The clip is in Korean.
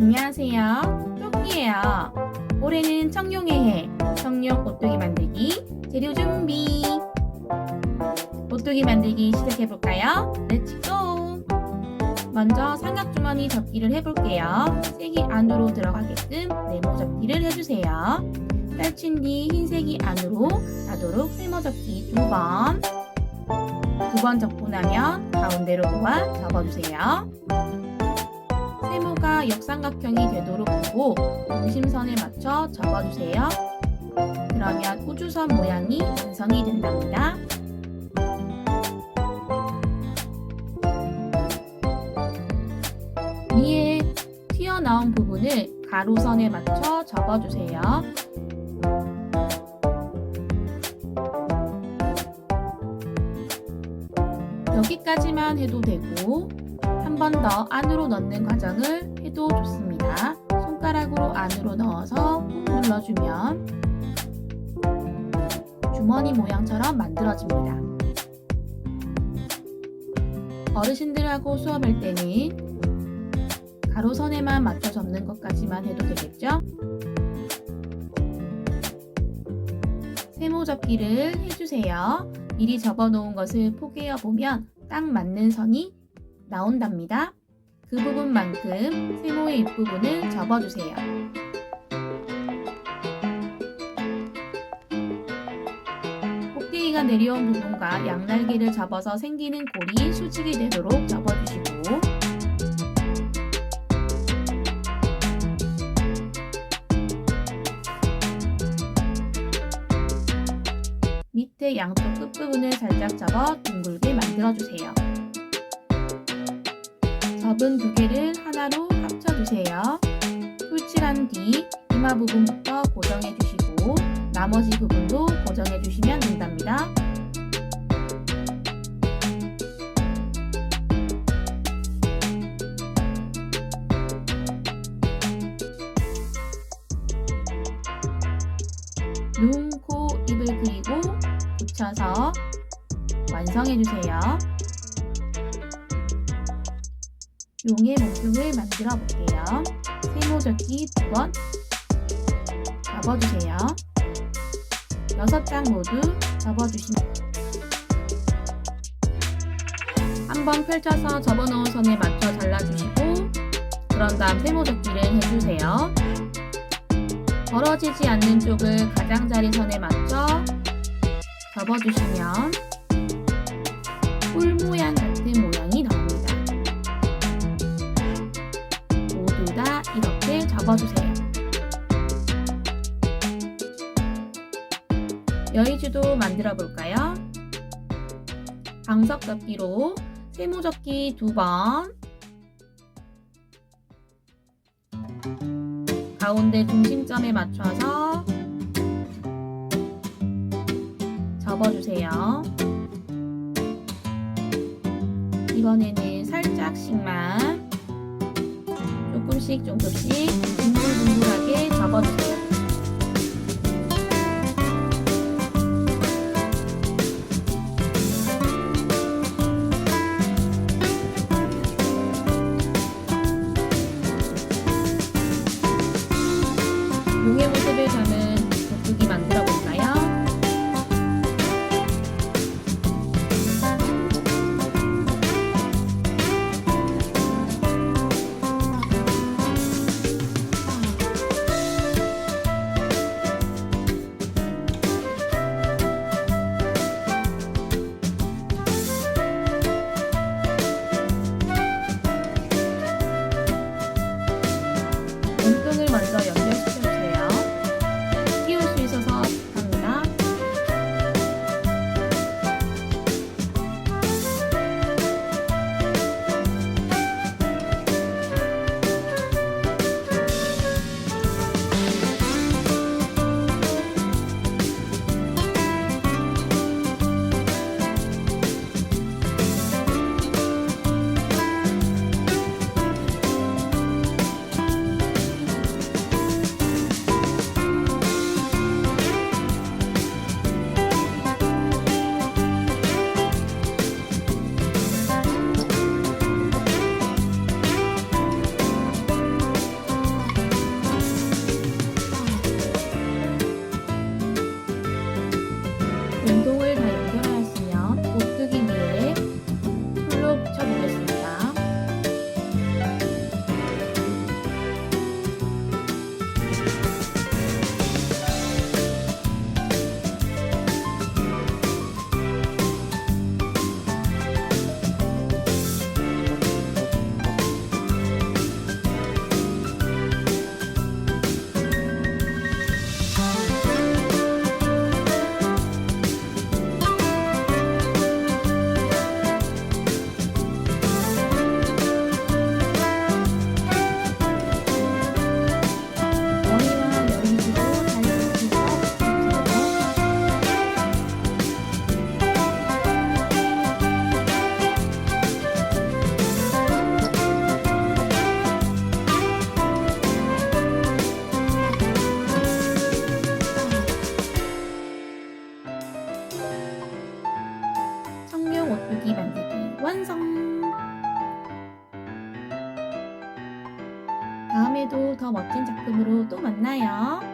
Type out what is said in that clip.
안녕하세요. 토끼예요. 올해는 청룡의 해, 청룡 오뚜기 만들기 재료 준비. 오뚜기 만들기 시작해 볼까요? 렛츠 고. 먼저 삼각 주머니 접기를 해 볼게요. 색이 안으로 들어가게끔 네모 접기를 해 주세요. 떨친 뒤 흰색이 안으로 가도록 세모 접기 두 번. 두 번 접고 나면 가운데로 놓아 접어주세요. 세모가 역삼각형이 되도록 두고 중심선에 맞춰 접어주세요. 그러면 우주선 모양이 완성이 된답니다. 위에 튀어나온 부분을 가로선에 맞춰 접어주세요. 여기까지만 해도 되고 한 번 더 안으로 넣는 과정을 해도 좋습니다. 손가락으로 안으로 넣어서 꾹 눌러주면 주머니 모양처럼 만들어집니다. 어르신들하고 수업할 때는 가로선에만 맞춰 접는 것까지만 해도 되겠죠? 세모 접기를 해주세요. 미리 접어 놓은 것을 포개어 보면 딱 맞는 선이 나온답니다. 그 부분만큼 세모의 윗부분을 접어주세요. 꼭대기가 내려온 부분과 양날개를 접어서 생기는 골이 수직이 되도록 접어주시고 밑에 양쪽 끝부분을 살짝 접어 둥글게 만들어주세요. 접은 두 개를 하나로 합쳐주세요. 풀칠한 뒤 이마 부분부터 고정해 주시고 나머지 부분도 고정해 주시면 된답니다. 붙여서 완성해 주세요. 용의 목줄을 만들어 볼게요. 세모 접기 두 번 접어주세요. 여섯 장 모두 접어주시면 한번 펼쳐서 접어놓은 선에 맞춰 잘라주시고 그런 다음 세모 접기를 해주세요. 벌어지지 않는 쪽을 가장자리 선에 맞춰 접어주시면 꿀 모양 같은 모양이 나옵니다. 모두 다 이렇게 접어주세요. 여의주도 만들어 볼까요? 방석 접기로 세모 접기 두 번, 가운데 중심점에 맞춰서 접어주세요. 이번에는 살짝씩만 조금씩 조금씩 둥글둥글하게 접어주세요. 용의 모습을 담은 다음에도 더 멋진 작품으로 또 만나요.